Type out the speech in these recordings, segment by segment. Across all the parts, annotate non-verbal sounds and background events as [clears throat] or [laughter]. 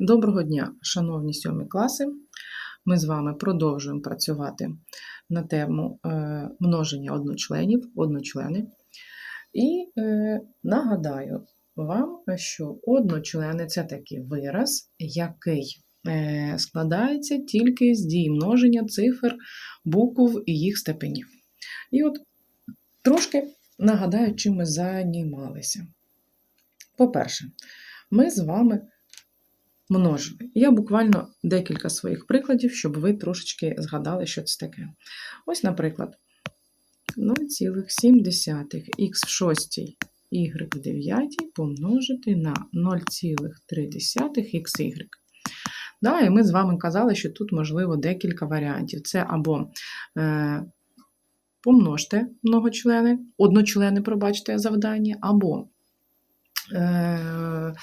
Доброго дня, шановні сьомі класи. Ми з вами продовжуємо працювати на тему е, множення одночленів, одночлени. І е, нагадаю вам, що одночлени це такий вираз, який е, складається тільки з дій множення цифр, букв і їх степенів. І от трошки нагадаю, чим ми займалися. По-перше, ми з вами множили. Я буквально декілька своїх прикладів, щоб ви трошечки згадали, що це таке. Ось, наприклад, 0,7х в 6 y в 9 помножити на 0,3xy. Да, і ми з вами казали, що тут можливо декілька варіантів. Це або е, помножте многочлени, одночлени, пробачте, завдання, або е,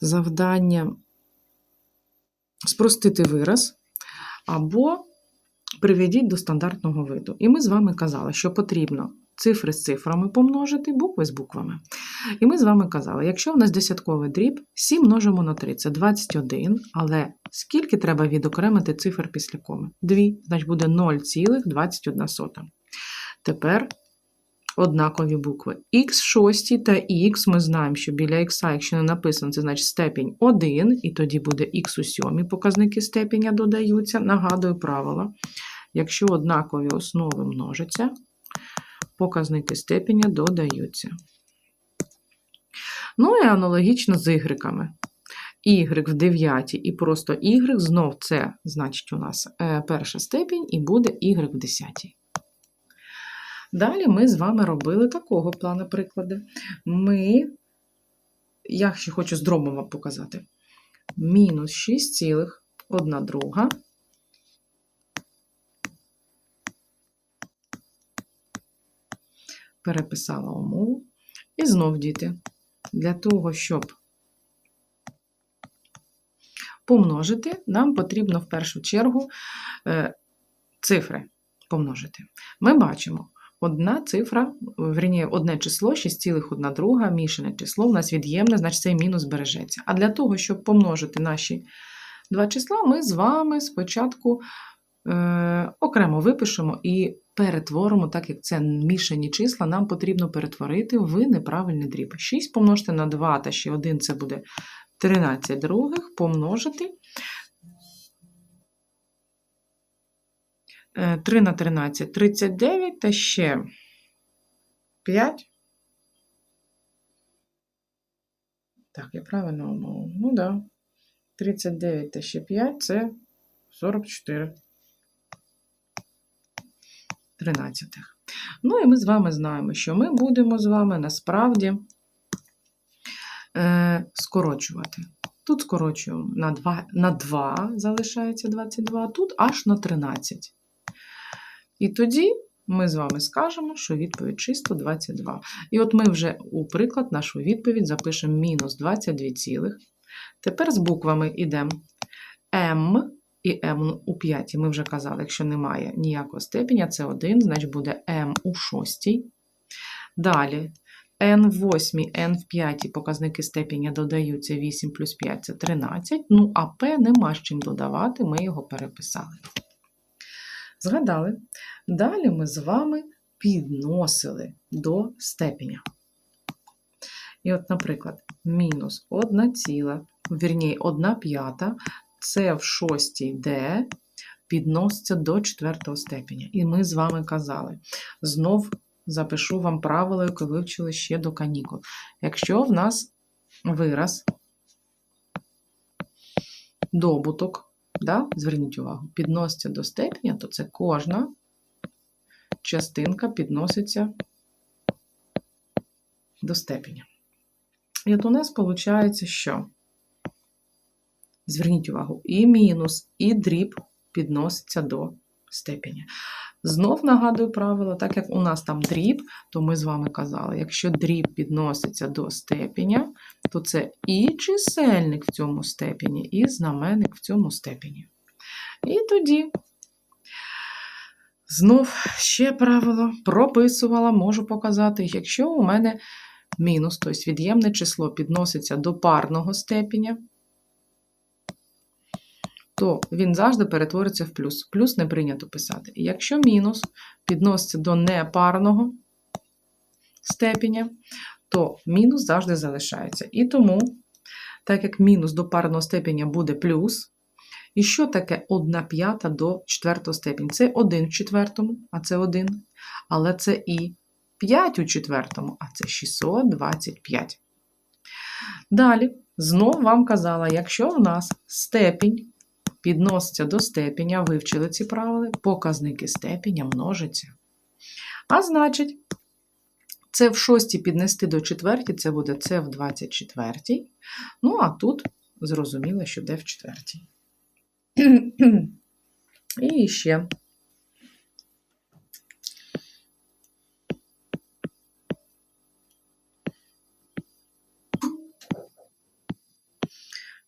завдання спростити вираз, або приведіть до стандартного виду. І ми з вами казали, що потрібно цифри з цифрами помножити, букви з буквами. І ми з вами казали, якщо у нас десятковий дріб, 7 множимо на 3, це 21, але скільки треба відокремити цифр після коми? 2, значить буде 0,21. Тепер однакові букви. Х 6 та Х, ми знаємо, що біля х, якщо не написано, це значить степінь 1, і тоді буде х у 7, показники степеня додаються. Нагадую правило. Якщо однакові основи множаться, показники степеня додаються. Ну і аналогічно з ігреками. Y в 9 і просто y, знов це значить у нас е, перша степінь, і буде y в 10. Далі ми з вами робили такого плану приклади. Ми, я ще хочу з дробом вам показати. Мінус 6,1 друга. Переписала умову. І знов, діти, для того, щоб помножити, нам потрібно в першу чергу е, цифри помножити. Ми бачимо, одна цифра, верні, одне число, 6,1 друга, мішане число, у нас від'ємне, значить цей мінус збережеться. А для того, щоб помножити наші два числа, ми з вами спочатку е, окремо випишемо і перетворимо, так як це мішані числа, нам потрібно перетворити в неправильний дріб. 6 помножити на 2, та ще 1 це буде 13 других, помножити 3 на 13 39 та ще 5. Так, я правильно умову. Ну да. 39 та ще 5 це 44. 13. Ну і ми з вами знаємо, що ми будемо з вами насправді е, скорочувати. Тут скорочуємо на 2, на 2 залишається 22, тут аж на 13. І тоді ми з вами скажемо, що відповідь чисто 22. І от ми вже у приклад нашу відповідь запишемо мінус 22, цілих. Тепер з буквами йдемо М і М у 5. Ми вже казали, якщо немає ніякого степеня, це 1, значить буде М у 6. Далі n в 8, n в 5 показники степеня додаються 8 плюс 5 це 13. Ну, а P нема з чим додавати, ми його переписали. Згадали? Далі ми з вами підносили до степеня. І от, наприклад, мінус 1 ціла, вірні, 1 п'ята, це в шостій D підноситься до четвертого степеня. І ми з вами казали, знов запишу вам правило, яке вивчили ще до канікул. Якщо в нас вираз, добуток, да, зверніть увагу, підноситься до степеня, то це кожна частинка підноситься до степеня. І от у нас виходить, що, зверніть увагу, і мінус, і дріб підноситься до степеня. Знов нагадую правило, так як у нас там дріб, то ми з вами казали, якщо дріб підноситься до степеня, то це і чисельник в цьому степені, і знаменник в цьому степені. І тоді знов ще правило прописувала, можу показати, якщо у мене мінус, тобто від'ємне число підноситься до парного степеня, то він завжди перетвориться в плюс. Плюс не прийнято писати. І якщо мінус підноситься до непарного степеня, то мінус завжди залишається. І тому, так як мінус до парного степеня буде плюс, і що таке 1 п'ята до четвертого степені? Це 1 в четвертому, а це 1. Але це і 5 у четвертому, а це 625. Далі, знов вам казала, якщо в нас степінь підноситься до степеня, вивчили ці правила, показники степеня множаться. А значить, це в шостій піднести до четвертій, це буде це в 24. Ну, а тут зрозуміло, що де в четвертій. [clears throat] І ще.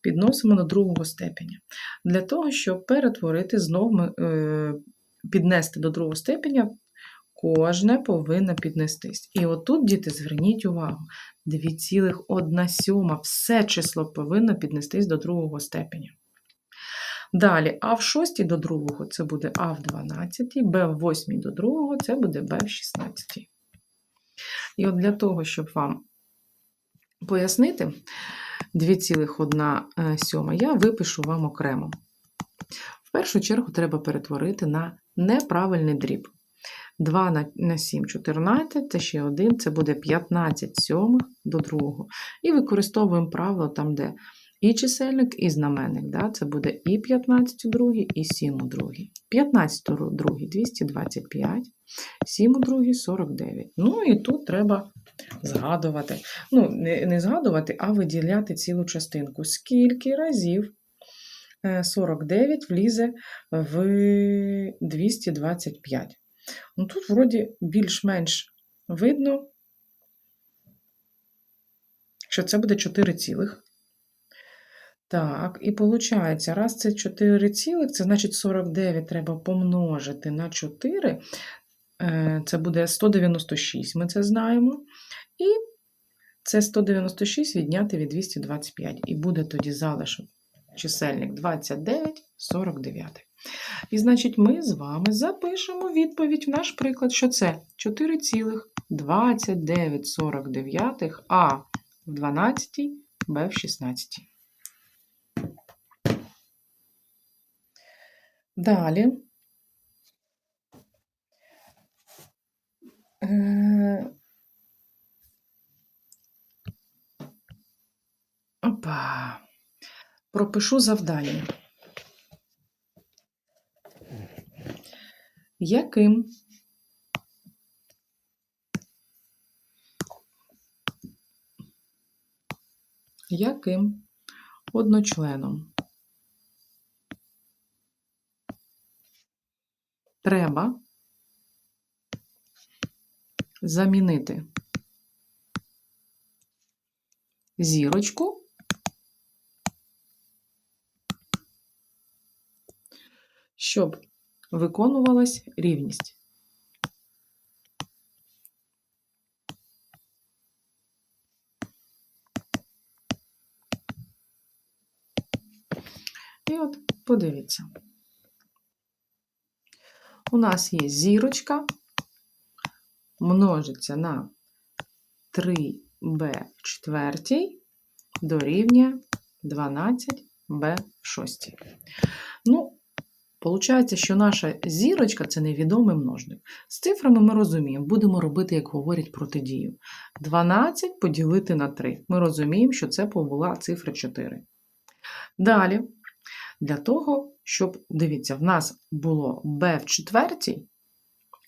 Підносимо до другого степеня. Для того, щоб перетворити, знов ми, е, піднести до другого степеня, кожне повинно піднестись. І отут, діти, зверніть увагу, 2,1 сьома, все число повинно піднестись до другого степеня. Далі, а в 6 до другого це буде А в 12, Б в 8 до другого це буде Б в 16. І от для того, щоб вам пояснити 2,1 сьома, я випишу вам окремо. В першу чергу треба перетворити на неправильний дріб. 2 на 7 14, це ще 1, це буде 15 сьомих до другого. І використовуємо правило там, де і чисельник, і знаменник. Да? Це буде і 15 у другій, і 7 у другій. 15 у другій 225, 7 у другій 49. Ну і тут треба згадувати. Ну, не, згадувати, а виділяти цілу частинку. Скільки разів 49 влізе в 225. Ну, Тут, вроді, більш-менш видно, що це буде 4 цілих. Так, і виходить, раз це 4 цілих, це значить 49 треба помножити на 4, е, це буде 196, ми це знаємо. І це 196 відняти від 225. І буде тоді залишок чисельник 29, 49. І, значить, ми з вами запишемо відповідь в наш приклад, що це 4,2949 А в 12, Б в 16. Далі. Е, Опа. Пропишу завдання. Яким яким одночленом треба замінити зірочку щоб виконувалась рівність. І от подивіться. У нас є зірочка, множиться на 3b в четвертій дорівнює 12b в шостій. Ну, Получається, що наша зірочка це невідомий множник. З цифрами ми розуміємо, будемо робити, як говорять, протидію. 12 поділити на 3. Ми розуміємо, що це була цифра 4. Далі, для того, щоб, дивіться, в нас було b в четвертій,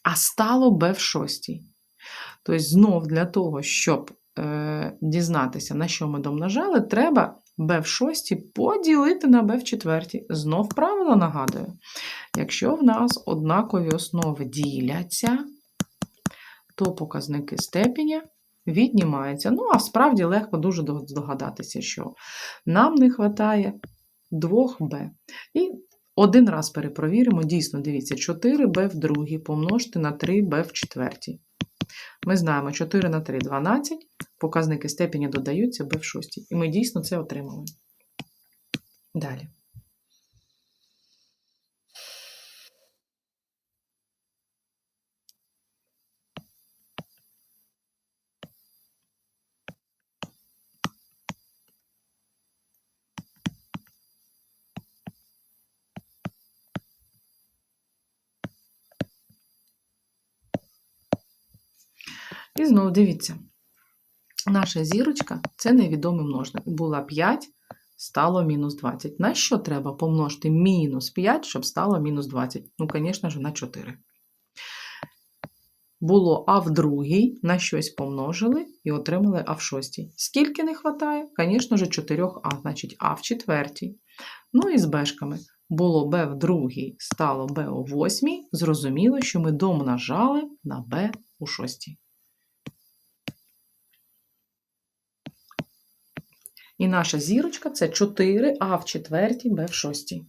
а стало b в шостій. Тобто, знов для того, щоб е, дізнатися, на що ми домножали, треба b в шостій поділити на b в четвертій. Знов правило нагадую. Якщо в нас однакові основи діляться, то показники степеня віднімаються. Ну, а справді легко дуже здогадатися, що нам не вистачає 2b. І один раз перепровіримо, дійсно, дивіться, 4b в другій помножити на 3b в четвертій. Ми знаємо, 4 на 3 12, показники степені додаються b в шостій. І ми дійсно це отримали. Далі. І знову дивіться, наша зірочка це невідомий множник. Була 5, стало мінус 20. На що треба помножити мінус 5, щоб стало мінус 20? Ну, звісно ж, на 4. Було А в другій, на щось помножили і отримали А в шостій. Скільки не вистачає? Звісно ж, 4А, значить А в четвертій. Ну і з бешками. Було Б в другій, стало Б у восьмій. Зрозуміло, що ми домножали на Б у шостій. І наша зірочка це 4, А в четвертій, Б в шостій.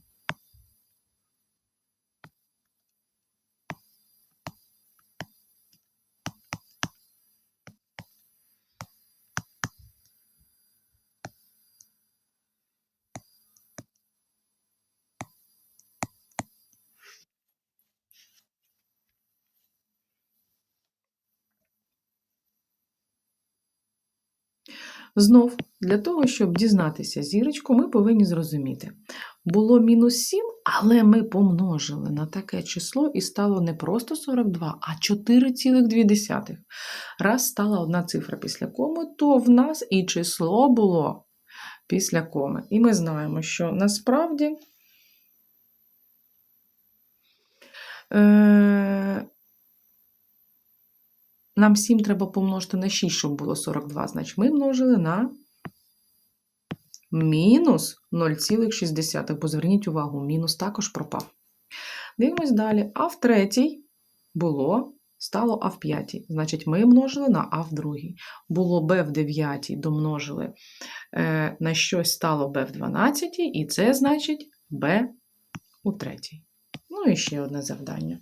Знов, для того, щоб дізнатися зірочку, ми повинні зрозуміти. Було мінус 7, але ми помножили на таке число і стало не просто 42, а 4,2. Раз стала одна цифра після коми, то в нас і число було після коми. І ми знаємо, що насправді. Е нам 7 треба помножити на 6, щоб було 42. Значить, ми множили на мінус 0,6. Бо зверніть увагу, мінус також пропав. Дивимось далі. А в третій було, стало А в п'ятій. Значить, ми множили на А в другій. Було Б в дев'ятій, домножили е, на щось стало Б в 12, і це значить Б у третій. Ну і ще одне завдання.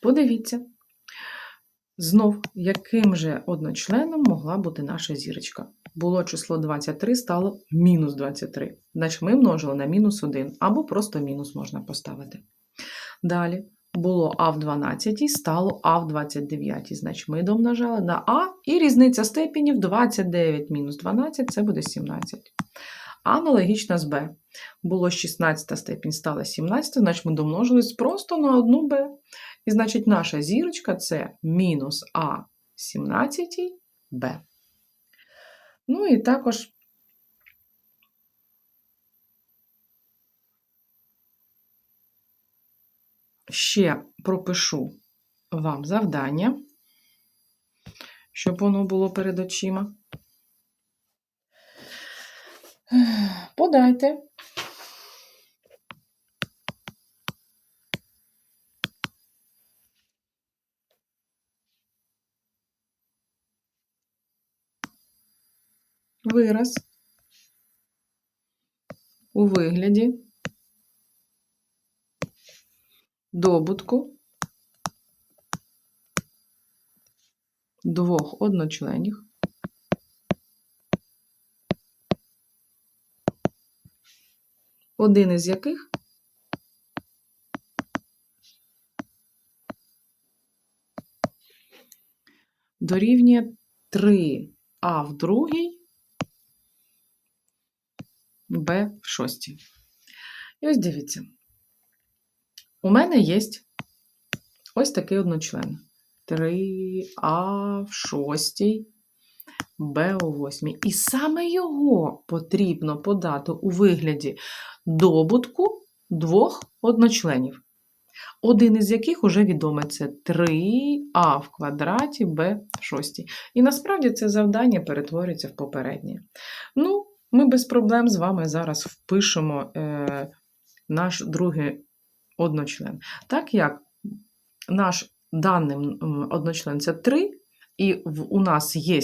Подивіться, знов, яким же одночленом могла бути наша зірочка. Було число 23, стало мінус 23. Значить, ми множили на мінус 1, або просто мінус можна поставити. Далі було А в 12, стало А в 29. Значить, ми домножали на А, і різниця степенів 29 мінус 12 це буде 17. Аналогічно з Б. Було 16 степінь, стала 17, значить ми домножились просто на одну Б. І значить, наша зірочка це мінус А 17 Б. Ну і також ще пропишу вам завдання, щоб воно було перед очима. Подайте вираз у вигляді добутку двох одночленів. Один із яких дорівнює 3а в другій, Б в шостій. І ось дивіться. У мене є ось такий одночлен. 3А в шостій, Б у восьмій. І саме його потрібно подати у вигляді добутку двох одночленів. Один із яких уже відомий це 3а в квадраті Б в шостій. І насправді це завдання перетворюється в попереднє. Ну, ми без проблем з вами зараз впишемо е, наш другий одночлен. Так як наш даний одночлен це 3, і в, у нас є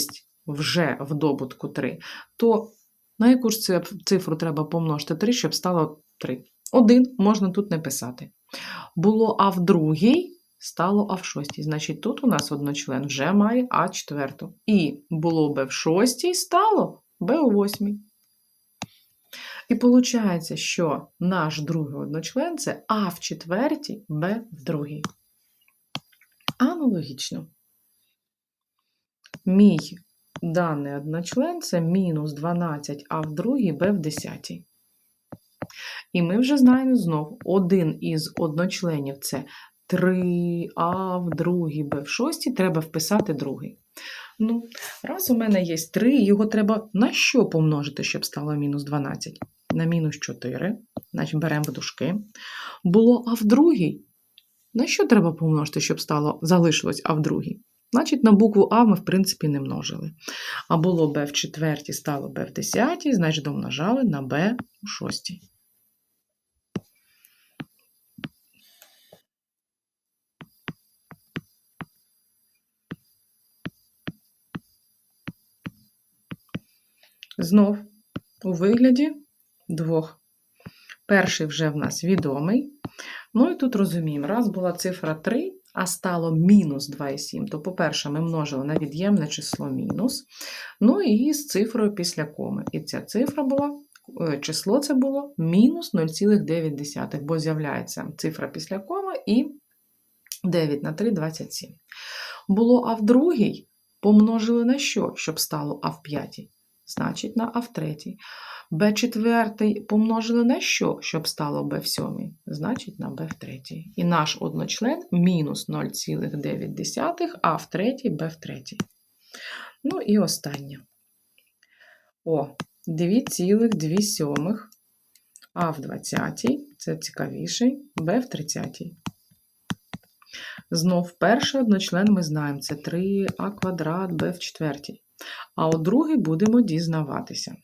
вже в добутку 3, то на яку ж цифру треба помножити 3, щоб стало 3? Один можна тут не писати. Було А в другій, стало А в шостій. Значить, тут у нас одночлен вже має А четверту. І було Б в шостій, стало Б у восьмій. І виходить, що наш другий одночлен це А в четвертій, Б в другій. Аналогічно. Мій даний одночлен це мінус 12, а в другій Б в десятій. І ми вже знаємо знов, один із одночленів це 3А в другій, Б в шостій, треба вписати другий. Ну, раз у мене є 3, його треба на що помножити, щоб стало мінус 12? На мінус 4, значить беремо в дужки. Було А в другій. На що треба помножити, щоб стало, залишилось А в другій? Значить, на букву А ми, в принципі, не множили. А було Б в четвертій, стало Б в десятій, значить, домножали на Б у шостій. Знов у вигляді двох. Перший вже в нас відомий. Ну і тут розуміємо, раз була цифра 3, а стало мінус 2,7, то, по-перше, ми множили на від'ємне число мінус. Ну і з цифрою після коми. І ця цифра була, е, число це було мінус 0,9, бо з'являється цифра після коми і 9 на 3 27. Було А в другій, помножили на що, щоб стало А в п'ятій? Значить, на А в третій. Б четвертий помножили на що, щоб стало Б в сьомій? Значить, на Б в третій. І наш одночлен мінус 0,9, А в третій, Б в третій. Ну і останнє. О, 2,2 сьомих. А в 20, це цікавіший, Б в 30. Знов перший одночлен ми знаємо, це 3а квадрат Б в четвертій. А у другий будемо дізнаватися.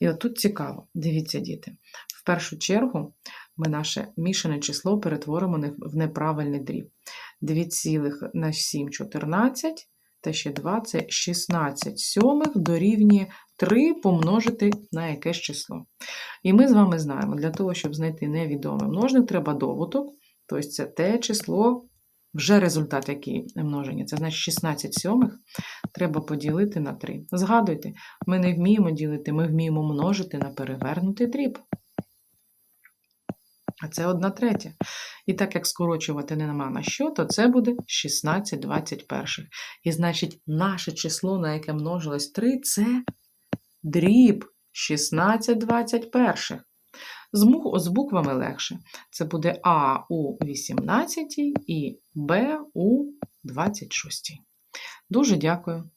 І от тут цікаво, дивіться, діти. В першу чергу ми наше мішане число перетворимо в неправильний дріб. 2 цілих на 7 – 14, та ще 2 – це 16 сьомих дорівнює 3 помножити на якесь число. І ми з вами знаємо, для того, щоб знайти невідомий множник, треба добуток, тобто це те число, вже результат який множення. Це значить 16 сьомих треба поділити на 3. Згадуйте, ми не вміємо ділити, ми вміємо множити на перевернутий дріб. А це 1 третя. І так як скорочувати нема на що, то це буде 16 21. І значить, наше число, на яке множилось 3, це дріб 16 21. З буквами легше. Це буде А у 18 і Б у 26. Дуже дякую.